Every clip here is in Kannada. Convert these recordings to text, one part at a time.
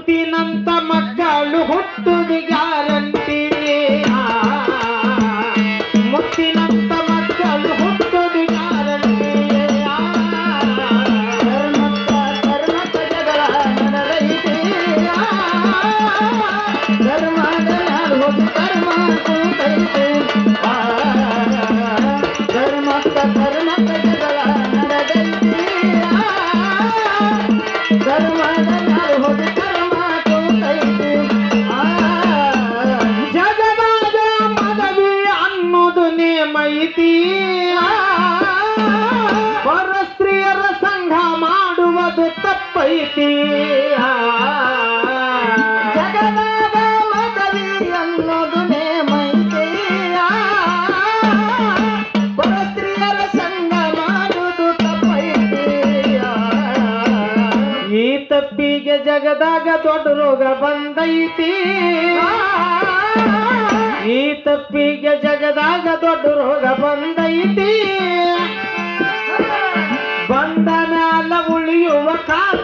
ಮುತ್ತಿನಂತ ಮಕ್ಕಳು ಹುಟ್ಟುದು ಗ್ಯಾರಂಟಿ ಮುತ್ತಿನಂತ ಮಕ್ಕಳು ಹುಟ್ಟುದು ಗ್ಯಾರಂಟಿ ಧರ್ಮ ಧರ್ಮ ಧರ್ಮ ಧರ್ಮ ಧರ್ಮ ತಪ್ಪಿಗೆ ಜಗದಾಗ ದೊಡ್ಡ ರೋಗ ಬಂದೈತಿ ಈ ತಪ್ಪಿಗೆ ಜಗದಾಗ ದೊಡ್ಡ ರೋಗ ಬಂದೈತಿ ಬಂದ ಮ್ಯಾಲ ಉಳಿಯುವ ಕಾಲ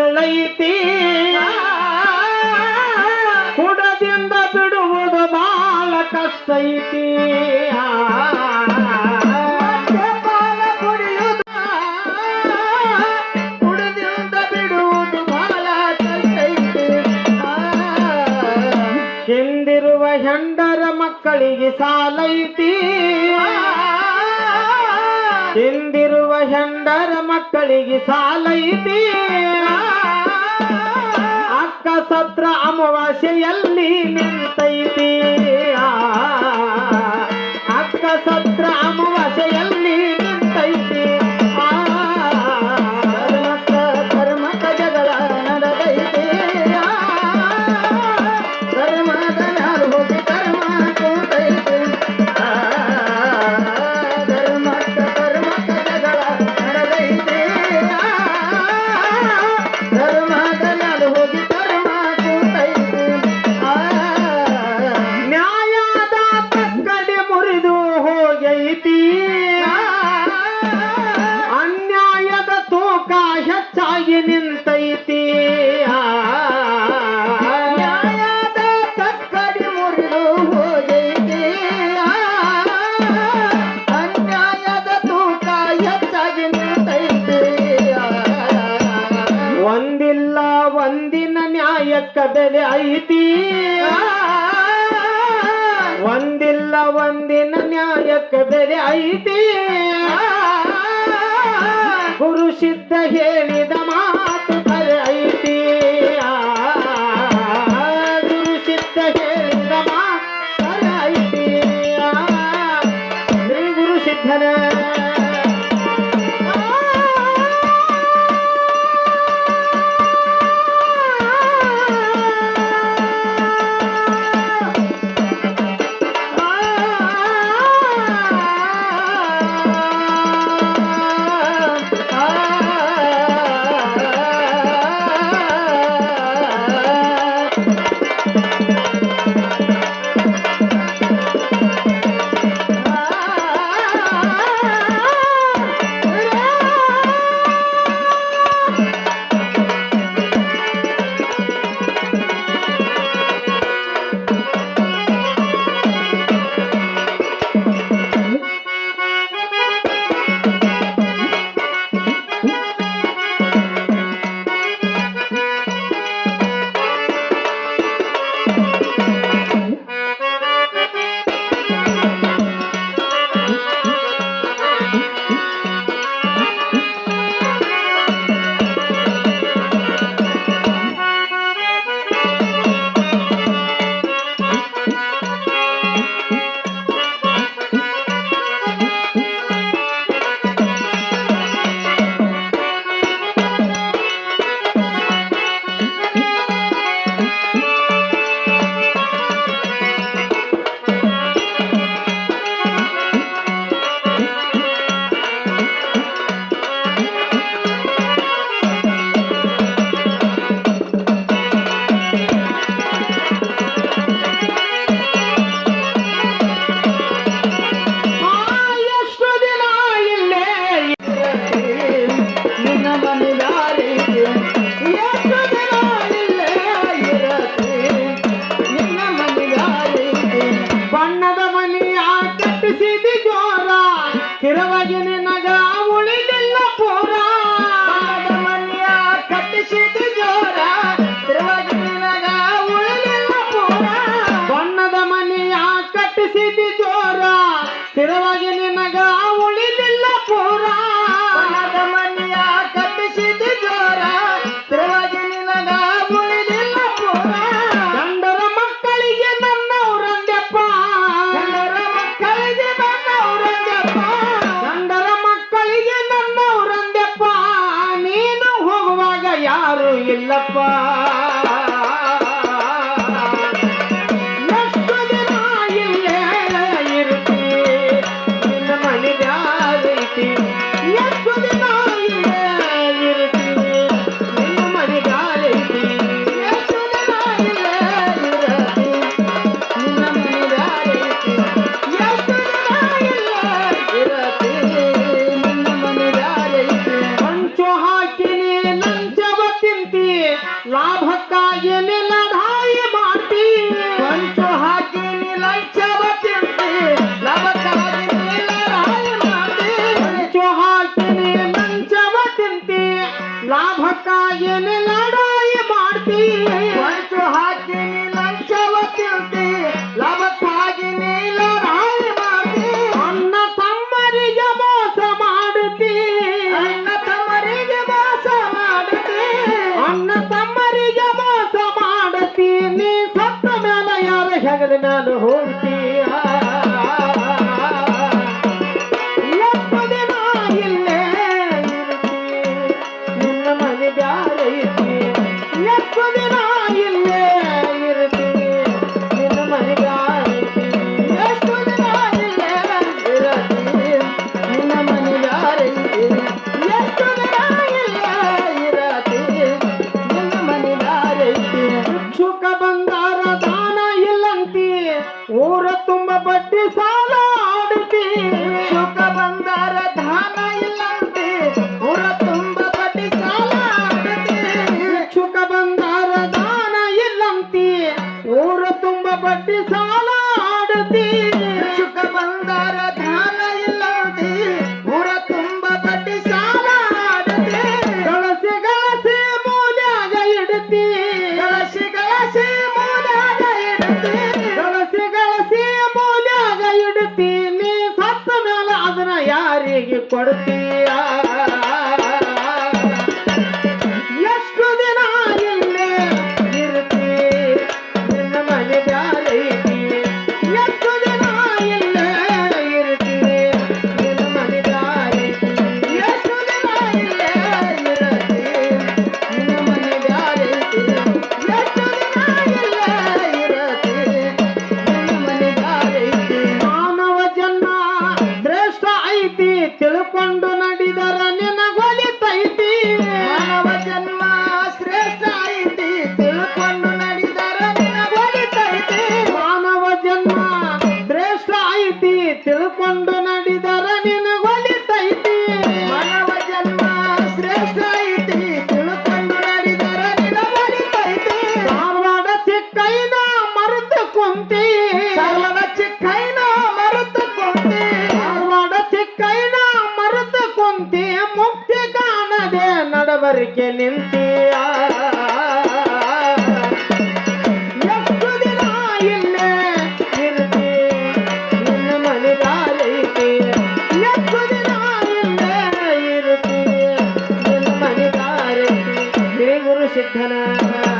ಮರಳೈತಿ ಕುಡದಿಂದ ಬಿಡುವುದು ಬಾಳ ಕಷ್ಟೈತಿ ಹಿಂದಿರುವ ಹೆಂಡರ ಮಕ್ಕಳಿಗೆ ಸಾಲೈತಿ ಹಿಂದಿರುವ ಹೆಂಡರ ಮಕ್ಕಳಿಗೆ ಸಾಲೈತಿ ಸತ್ರ ಅಮಾವಾಸ್ಯೆಯಲ್ಲಿ ನಿಂತೈತಿ. ಅಕ್ಕ ಸತ್ರ ಅಮಾವಾಸ್ಯೆಯಲ್ಲಿ ಕದಲೆ ಐತಿ. ಒಂದಿಲ್ಲ ಒಂದಿನ ನ್ಯಾಯಕ್ಕೆ ಬೆಲೆ ಐತಿ. ಗುರು ಸಿದ್ಧ ಹೇಳಿ ಹಾಗಾಗಿ ನಿನಗ ಉಳಿದಿಲ್ಲ ಪೂರ. ಮನೆಯ ಕಟ್ಟಿಸಿದ ಜೋರ ತಿರುವಾಗಿ ನಿನಗ ಉಳಿದಿಲ್ಲ ಪೂರ. ಗಂಡರ ಮಕ್ಕಳಿಗೆ ನನ್ನವರಂದಪ್ಪ ಗಂಡರ ಮಕ್ಕಳಿಗೆ ನನ್ನವರಂದಪ್ಪ ಗಂಡರ ಮಕ್ಕಳಿಗೆ ನನ್ನವರಂದಪ್ಪ ನೀನು ಹೋಗುವಾಗ ಯಾರು ಇಲ್ಲಪ್ಪ. ಲಾಭಕ್ಕಾಗಿ ಲಡಾಯಿ ಮಾಡ್ತಿ. ಹೊರಚು ಹಾಕಿ ಲಂಚವ ತಿಂತಿ. ಲಾಭಕ್ಕಾಗಿ ಲಡಾಯಿ ಮಾಡ್ತಿ. ಅನ್ನ ತಮ್ಮರಿಗೆ ಮೋಸ ಮಾಡುತ್ತಿ. ಅನ್ನ ತಮ್ಮರಿಗೆ ಮೋಸ ಮಾಡುತ್ತಿ. ಅನ್ನ ತಮ್ಮರಿಗೆ ಮೋಸ ಮಾಡುತ್ತಿ. ಸತ್ತ ಮೇಲೆ ಯಾರ ಹೆಗಲಿ ನಾನು ಹೋಗ್ತಿ? படுத்தி ಬರವರಿಗೆ ನಿಂತೀಯ. ಎಷ್ಟು ದಿನ ಇಲ್ಲೇ ಇರ್ತಿ? ದಿನ